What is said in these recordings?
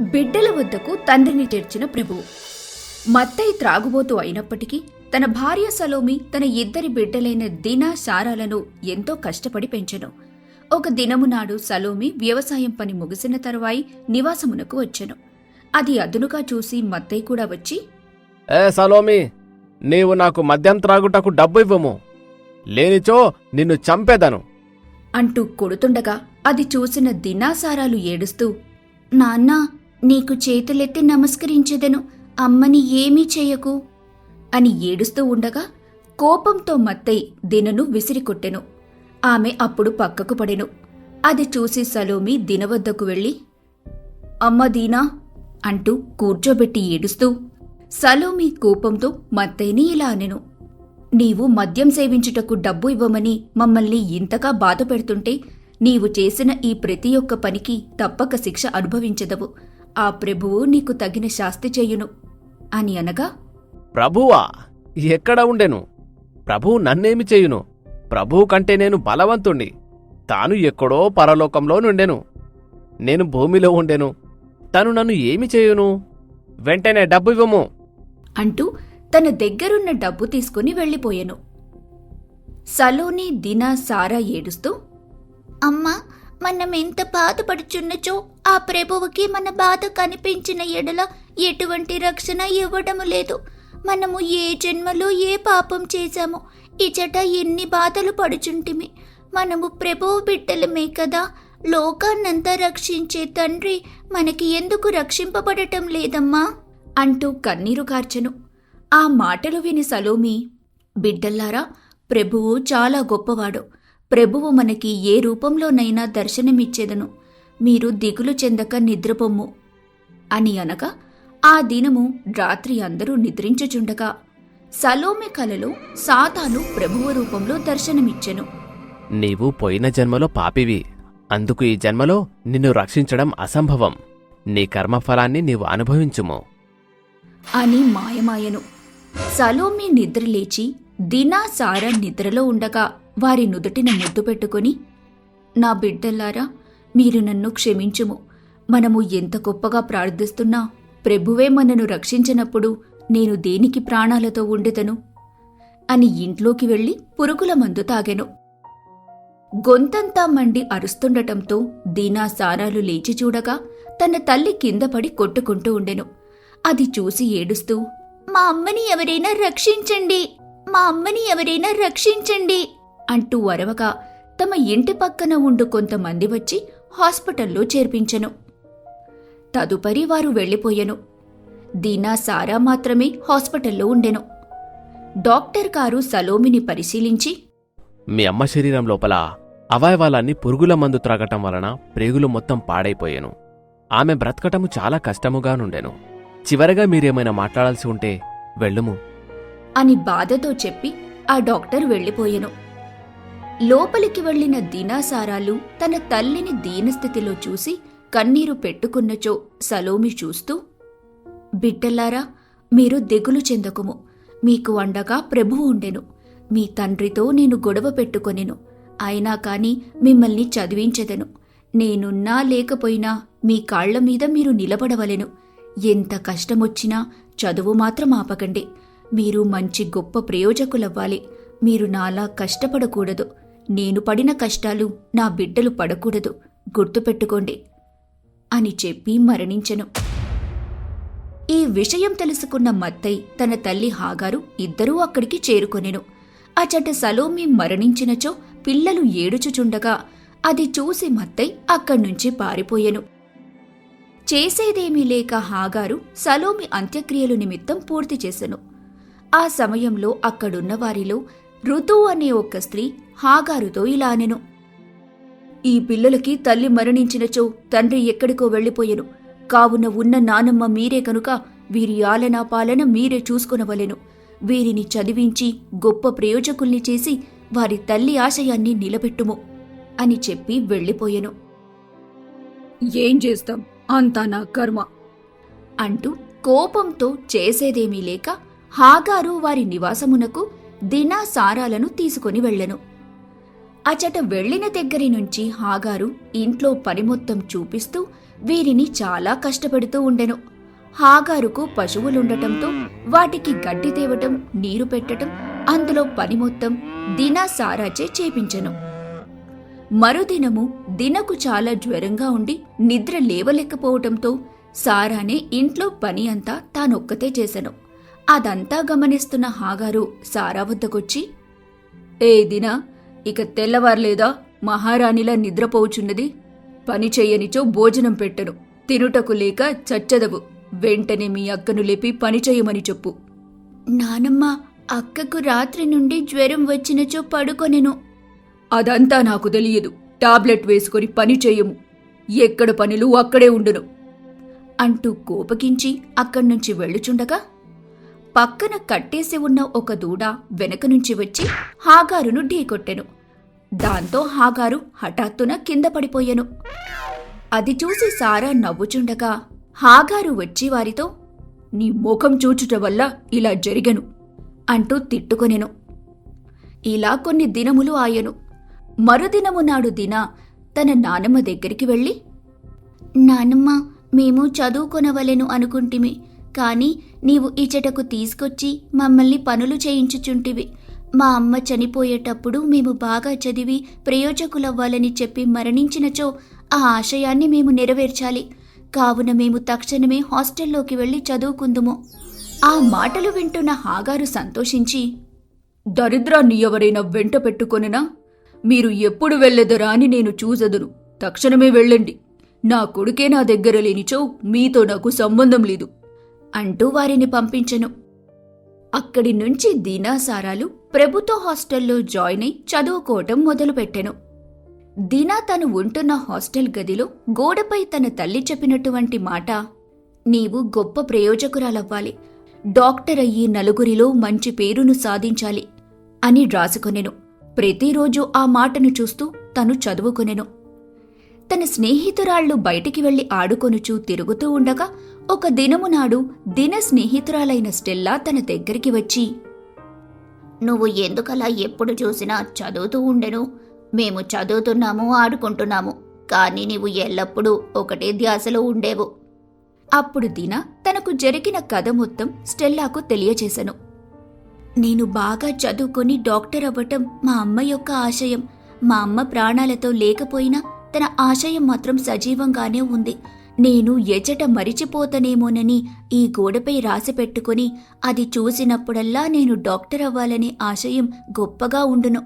బిడ్డల వద్దకు తండ్రిని చేర్చిన ప్రభువు. మత్తయి త్రాగుబోతు అయినప్పటికీ తన భార్య సలోమి తన ఇద్దరి బిడ్డలైన దినా సారాలను ఎంతో కష్టపడి పెంచెను. ఒక దినము నాడు సలోమి వ్యవసాయం పని ముగిసిన తరువాయి నివాసమునకు వచ్చెను. అది అదునుగా చూసి మత్తయి కూడా వచ్చి ఏ సలోమి నీవు నాకు మద్యం త్రాగుటకు డబ్బు ఇవ్వము. లేనిచో నిన్ను చంపేదను. అంటూ కొడుతుండగా అది చూసిన దినాసారాలు ఏడుస్తూ నాన్నా నీకు చేతులెత్తి నమస్కరించెదను అమ్మని ఏమీ చెయ్యకు అని ఏడుస్తూ ఉండగా కోపంతో మత్తై దినను విసిరికొట్టెను. ఆమె అప్పుడు పక్కకు పడెను. అది చూసి సలోమి దిన వద్దకు వెళ్ళి అమ్మ దీనా? అంటూ కూర్చోబెట్టి ఏడుస్తూ సలోమి కోపంతో మత్తయ్యని ఇలా అనెను నీవు మద్యం సేవించుటకు డబ్బు ఇవ్వమని మమ్మల్ని ఇంతగా బాధ పెడుతుంటే నీవు చేసిన ఈ ప్రతి ఒక్క పనికి తప్పక శిక్ష అనుభవించదవు. ఆ ప్రభువు నీకు తగిన శాస్తి చెయ్యును అని అనగా ప్రభువా ఎక్కడ ఉండెను? ప్రభువు నన్నేమి చేయును? ప్రభువు కంటే నేను బలవంతుణ్ణి. తాను ఎక్కడో పరలోకంలో నుండెను. నేను భూమిలో ఉండెను. తను నన్ను ఏమి చేయును? వెంటనే డబ్బు ఇవ్వము. అంటూ తన దగ్గరున్న డబ్బు తీసుకుని వెళ్ళిపోయెను. సలోని దిన సారా ఏడుస్తూ అమ్మా మనం ఎంత బాధపడుచున్నచో ఆ ప్రభువుకి మన బాధ కనిపించిన ఎడల ఎటువంటి రక్షణ ఇవ్వడము లేదు. మనము ఏ జన్మలో ఏ పాపం చేశామో ఇచట ఎన్ని బాధలు పడుచుంటిమి. మనము ప్రభువు బిడ్డలమే కదా. లోకాన్నంతా రక్షించే తండ్రి మనకి ఎందుకు రక్షింపబడటం లేదమ్మా? అంటూ కన్నీరు కార్చెను. ఆ మాటలు విని సలోమి బిడ్డల్లారా ప్రభువు చాలా గొప్పవాడు. ప్రభువు మనకి ఏ రూపంలోనైనా దర్శనమిచ్చేదను. మీరు దిగులు చెందక నిద్రపొమ్ము. అని అనగా ఆ దినము రాత్రి అందరూ నిద్రించుచుండగా సలోమి కలలో సాతాను ప్రభువు రూపంలో దర్శనమిచ్చెను. నీవు పోయిన జన్మలో పాపివి. అందుకు ఈ జన్మలో నిన్ను రక్షించడం అసంభవం. నీ కర్మఫలాన్ని నీవు అనుభవించుము. అని మాయమాయను. సలోమి నిద్రలేచి దినా సారా నిద్రలో ఉండగా వారి నుదుటిన ముద్దు పెట్టుకుని నా బిడ్డల్లారా మీరు నన్ను క్షమించుము. మనము ఎంత గొప్పగా ప్రార్థిస్తున్నా ప్రభువే మనను రక్షించినప్పుడు నేను దేనికి ప్రాణాలతో ఉండెదను అని ఇంట్లోకి వెళ్ళి పురుగుల మందు తాగెను. గొంతంతా మండి అరుస్తుండటంతో దీనా సారాలు లేచి చూడగా తన తల్లి కిందపడి కొట్టుకుంటూ ఉండెను. అది చూసి ఏడుస్తూ మా అమ్మని ఎవరైనా రక్షించండి. మా అమ్మని ఎవరైనా రక్షించండి. అంటూ అరవగా తమ ఇంటి పక్కన ఉండు కొంతమంది వచ్చి హాస్పిటల్లో చేర్పించెను. తదుపరి వారు వెళ్ళిపోయెను. దీనా సారా మాత్రమే హాస్పిటల్లో ఉండెను. డాక్టర్ గారు సలోమిని పరిశీలించి మీ అమ్మ శరీరం లోపల అవయవాలన్నీ పురుగుల మందు త్రాగటం వలన ప్రేగులు మొత్తం పాడైపోయాను. ఆమె బ్రతకటము చాలా కష్టముగా నుండెను. చివరగా మీరేమైనా మాట్లాడాల్సి ఉంటే వెళ్ళుము. అని బాధతో చెప్పి ఆ డాక్టర్ వెళ్ళిపోయెను. లోపలికి వెళ్ళిన దినాసారాలు తన తల్లిని దీనస్థితిలో చూసి కన్నీరు పెట్టుకున్నచో సలోమి చూస్తూ బిడ్డల్లారా మీరు దిగులు చెందకుము. మీకు అండగా ప్రభువు ఉండెను. మీ తండ్రితో నేను గొడవ పెట్టుకొనెను. అయినా కాని మిమ్మల్ని చదివించెదను. నేనున్నా లేకపోయినా మీ కాళ్ళ మీద మీరు నిలబడవలెను. ఎంత కష్టమొచ్చినా చదువు మాత్రం ఆపకండి. మీరు మంచి గొప్ప ప్రయోజకులవ్వాలి. మీరు నాలా కష్టపడకూడదు. నేను పడిన కష్టాలు నా బిడ్డలు పడకూడదు. గుర్తుపెట్టుకోండి. అని చెప్పి మరణించెను. ఈ విషయం తెలుసుకున్న మత్తై తన తల్లి హాగారు ఇద్దరూ అక్కడికి చేరుకొనెను. అచట సలోమి మరణించినచో పిల్లలు ఏడుచుచుండగా అది చూసి మత్తై అక్కడ్నుంచి పారిపోయెను. చేసేదేమీ లేక హాగారు సలోమి అంత్యక్రియలు నిమిత్తం పూర్తి చేసెను. ఆ సమయంలో అక్కడున్న వారిలో ఋతు అనే ఒక స్త్రీ హాగారుతో ఇలా అనెను. ఈ పిల్లలకి తల్లి మరణించినచో తండ్రి ఎక్కడికో వెళ్ళిపోయెను. కావున ఉన్న నానమ్మ మీరే కనుక వీరి ఆలనా పాలన మీరే చూసుకొనవలెను. వీరిని చదివించి గొప్ప ప్రయోజకుల్ని చేసి వారి తల్లి ఆశయాన్ని నిలబెట్టుము అని చెప్పి వెళ్ళిపోయెను. ఏం చేస్తాం? అంతా నా కర్మ. అంటూ కోపంతో చేసేదేమీ లేక హాగారు వారి నివాసమునకు దినా సారాలను తీసుకొని వెళ్ళెను. అచట వెళ్ళిన దగ్గరి నుంచి హాగారు ఇంట్లో పని మొత్తం చూపిస్తూ వీరిని చాలా కష్టపెడుతూ ఉండెను. హాగారుకు పశువులుండటంతో వాటికి గడ్డి తేవటం నీరు పెట్టటం అందులో పని మొత్తం దినా సారాచే చేపించెను. మరుదినము దినకు చాలా జ్వరంగా ఉండి నిద్ర లేవలేకపోవటంతో సారానే ఇంట్లో పని అంతా తానొక్కతే చేసెను. అదంతా గమనిస్తున్న హాగారు సారా వద్దకొచ్చి ఏ దినా ఇక తెల్లవార్లేదా మహారాణిలా నిద్రపోవుచున్నది? పని చెయ్యనిచో భోజనం పెట్టను. తినుటకు లేక చచ్చదవు. వెంటనే మీ అక్కను లేపి పని చెయ్యమని చెప్పు. నానమ్మ అక్కకు రాత్రి నుండి జ్వరం వచ్చినచో పడుకొనెను. అదంతా నాకు తెలియదు. టాబ్లెట్ వేసుకొని పని చెయ్యము. ఎక్కడ పనులు అక్కడే ఉండును. అంటూ కోపగించి అక్కడి నుంచి వెళ్ళుచుండగా పక్కన కట్టేసి ఉన్న ఒక దూడ వెనక నుంచి వచ్చి హాగారును ఢీకొట్టెను. దాంతో హాగారు హఠాత్తున కింద పడిపోయెను. అది చూసి సారా నవ్వుచుండగా హాగారు వచ్చి వారితో నీ ముఖం చూచుట వల్ల ఇలా జరిగెను అంటూ తిట్టుకొనెను. ఇలా కొన్ని దినములు ఆయను. మరుదినము నాడు దిన తన నానమ్మ దగ్గరికి వెళ్ళి నానమ్మ మేము చదువుకొనవలెను అనుకుంటిమి. కాని నీవు ఇచటకు తీసుకొచ్చి మమ్మల్ని పనులు చేయించుచుంటివి. మా అమ్మ చనిపోయేటప్పుడు మేము బాగా చదివి ప్రయోజకులవ్వాలని చెప్పి మరణించినచో ఆ ఆశయాన్ని మేము నెరవేర్చాలి. కావున మేము తక్షణమే హాస్టల్లోకి వెళ్ళి చదువుకుందుము. ఆ మాటలు వింటున్న హాగారు సంతోషించి దరిద్రాన్ని ఎవరైనా వెంట పెట్టుకొనినా మీరు ఎప్పుడు వెళ్ళెదరా అని నేను చూసదును. తక్షణమే వెళ్ళండి. నా కొడుకే నా దగ్గర లేనిచో మీతో నాకు సంబంధం లేదు. అంటూ వారిని పంపించెను. అక్కడి నుంచి దీనాసారాలు ప్రభుత్వ హాస్టల్లో జాయిన్ అయి చదువుకోవటం మొదలుపెట్టెను. దీనా తను ఉంటున్న హాస్టల్ గదిలో గోడపై తన తల్లి చెప్పినటువంటి మాట నీవు గొప్ప ప్రయోజకురాలవ్వాలి. డాక్టర్ అయ్యి నలుగురిలో మంచి పేరును సాధించాలి అని రాసుకొనెను. ప్రతిరోజు ఆ మాటను చూస్తూ తను చదువుకొనెను. తన స్నేహితురాళ్ళు బయటికి వెళ్ళి ఆడుకొనుచూ తిరుగుతూ ఉండగా ఒక దినము నాడు దిన స్నేహితురాలైన స్టెల్లా తన దగ్గరికి వచ్చి నువ్వు ఎందుకలా ఎప్పుడు చూసినా చదువుతూ ఉండెను. మేము చదువుతున్నాము ఆడుకుంటున్నాము కానీ నీవు ఎల్లప్పుడూ ఒకటే ధ్యాసలో ఉండేవు. అప్పుడు దిన తనకు జరిగిన కథ మొత్తం స్టెల్లాకు తెలియచేశను నేను బాగా చదువుకొని డాక్టర్ అవ్వటం మా అమ్మ యొక్క ఆశయం. మా అమ్మ ప్రాణాలతో లేకపోయినా తన ఆశయం మాత్రం సజీవంగానే ఉంది. నేను ఎజట మరిచిపోతనేమోనని ఈ గోడపై రాసి పెట్టుకుని అది చూసినప్పుడల్లా నేను డాక్టర్ అవ్వాలనే ఆశయం గొప్పగా ఉండును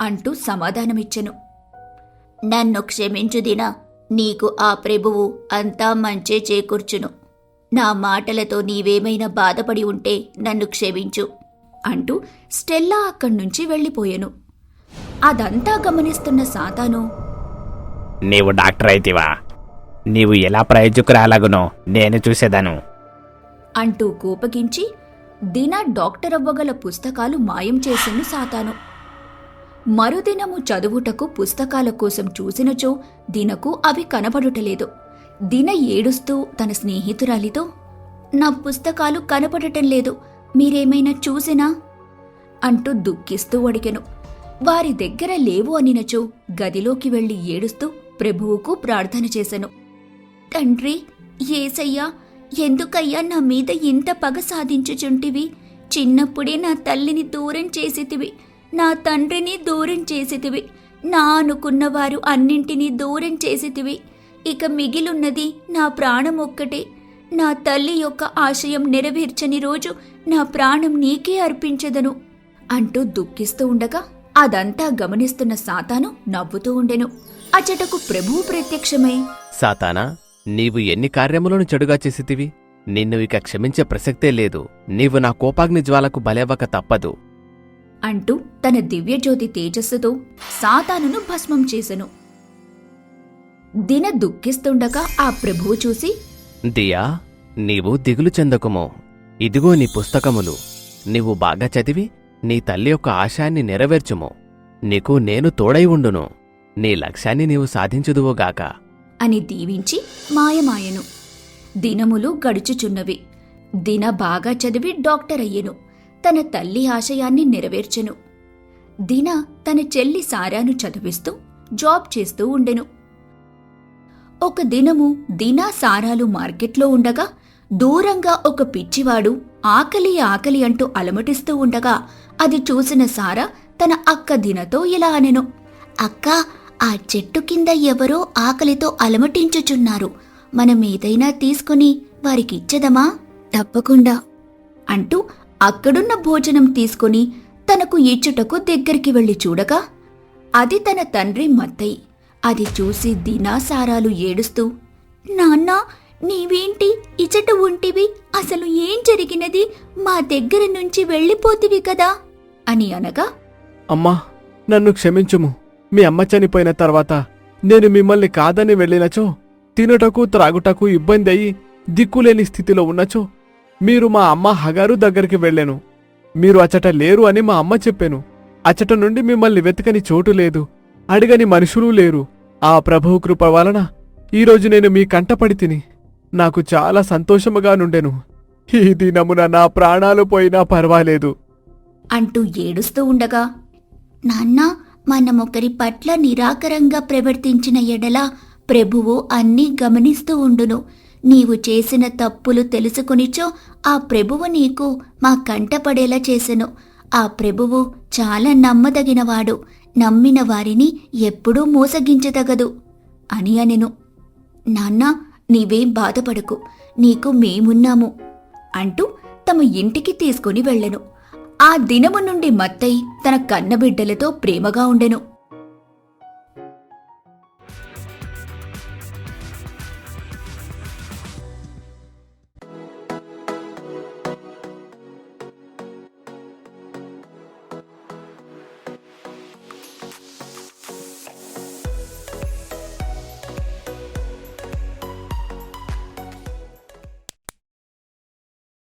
అంటూ సమాధానమిచ్చెను. నన్ను క్షమించుదినా నీకు ఆ ప్రభువు అంతా మంచే చేకూర్చును. నా మాటలతో నీవేమైనా బాధపడి ఉంటే నన్ను క్షమించు అంటూ స్టెల్లా అక్కడి నుంచి వెళ్ళిపోయాను. అదంతా గమనిస్తున్న సాతాను నీవు డాక్టర్ అయితివా? నీవు ఎలా ప్రయోజకురాలగునో నేను చూసేదాను. అంటూ కోపగించి దిన డాక్టర్ అవ్వగల పుస్తకాలు మాయం చేసిను సాతాను. మరుదినము చదువుటకు పుస్తకాల కోసం చూసినచో దినకు అవి కనబడుటలేదు. దిన ఏడుస్తూ తన స్నేహితురాలితో నా పుస్తకాలు కనపడటం లేదు మీరేమైనా చూసినా? అంటూ దుఃఖిస్తూ అడిగను. వారి దగ్గర లేవు అనినచో గదిలోకి వెళ్ళి ఏడుస్తూ ప్రభువుకు ప్రార్థన చేశను తండ్రి ఏసయ్యా ఎందుకయ్యా నా మీద ఇంత పగ సాధించుచుంటివి? చిన్నప్పుడే నా తల్లిని దూరం చేసేతివి నా తండ్రిని దూరం చేసేతివి నా అనుకున్నవారు అన్నింటినీ దూరం చేసేతివి ఇక మిగిలున్నది నా ప్రాణం ఒక్కటే. నా తల్లి యొక్క ఆశయం నెరవేర్చని రోజు నా ప్రాణం నీకే అర్పించదను. అంటూ దుఃఖిస్తూ ఉండగా అదంతా గమనిస్తున్న సాతాను నవ్వుతూ ఉండెను. అచటకు ప్రభువు ప్రత్యక్షమై సాతానా నీవు ఎన్ని కార్యములను చెడుగా చేసితివి? నిన్ను ఇక క్షమించే ప్రసక్తే లేదు. నీవు నా కోపాగ్ని జ్వాలకు బలేవక తప్పదు. అంటూ తన దివ్యజ్యోతి తేజస్సుతో సాతానును భస్మం చేసెను. దిన దుఃఖిస్తుండగా ఆ ప్రభువు చూసి దియా నీవు దిగులు చెందకుమో. ఇదిగో నీ పుస్తకములు. నీవు బాగా చదివి నీ తల్లి యొక్క ఆశాన్ని నెరవేర్చుము. నీకు నేను తోడై ఉండును. నీ లక్ష్యాన్ని నీవు సాధించుదువుగాక. అని దీవించి మాయమాయను. దినములు గడుచుచున్నవి. దిన బాగా చదివి డాక్టర్ అయ్యెను తన తల్లి ఆశయాన్ని నెరవేర్చెను. దిన తన చెల్లి సారాను చదివిస్తూ జాబ్ చేస్తూ ఉండెను. ఒక దినము దినా సారాలు మార్కెట్లో ఉండగా దూరంగా ఒక పిచ్చివాడు ఆకలి ఆకలి అంటూ అలమటిస్తూ ఉండగా అది చూసిన సారా తన అక్క దినతో ఇలా అనెను. అక్క ఆ చెట్టు కింద ఎవరో ఆకలితో అలమటించుచున్నారు. మనం ఏదైనా తీసుకుని వారికిచ్చెదమా తప్పకుండా అంటూ అక్కడున్న భోజనం తీసుకుని తనకు ఇచ్చుటకు దగ్గరికి వెళ్ళి చూడగా అది తన తండ్రి మత్తయి. అది చూసి దినాసారాలు ఏడుస్తూ నాన్నా నీవేంటి? ఇచ్చట ఉంటివి అసలు ఏం జరిగినది? మా దగ్గర నుంచి వెళ్ళిపోతివి కదా? అని అనగా అమ్మా నన్ను క్షమించుము. మీ అమ్మ చనిపోయిన తర్వాత నేను మిమ్మల్ని కాదని వెళ్ళినచో తినుటకు త్రాగుటకు ఇబ్బంది అయి దిక్కులేని స్థితిలో ఉన్నచో మీరు మా అమ్మ హగారు దగ్గరికి వెళ్ళాను. మీరు అచట లేరు అని మా అమ్మ చెప్పాను. అచట నుండి మిమ్మల్ని వెతకని చోటు లేదు అడిగని మనుషులు లేరు. ఆ ప్రభువు కృప వలన ఈరోజు నేను మీ కంటపడి తిని నాకు చాలా సంతోషముగా నుండెను. ఈ దినమున నా ప్రాణాలు పోయినా పర్వాలేదు. అంటూ ఏడుస్తూ ఉండగా నాన్నా మనమొకరి పట్ల నిరాకరంగా ప్రవర్తించిన ఎడల ప్రభువు అన్నీ గమనిస్తూ ఉండును. నీవు చేసిన తప్పులు తెలుసుకునిచో ఆ ప్రభువు నీకు మా కంటపడేలా చేసెను. ఆ ప్రభువు చాలా నమ్మదగినవాడు. నమ్మిన వారిని ఎప్పుడూ మోసగించదగదు అని అనెను. నాన్నా నీవేం బాధపడకు. నీకు మేమున్నాము అంటూ తమ ఇంటికి తీసుకుని వెళ్ళెను. ఆ దినము నుండి మత్తై తన కన్నబిడ్డలతో ప్రేమగా ఉండెను.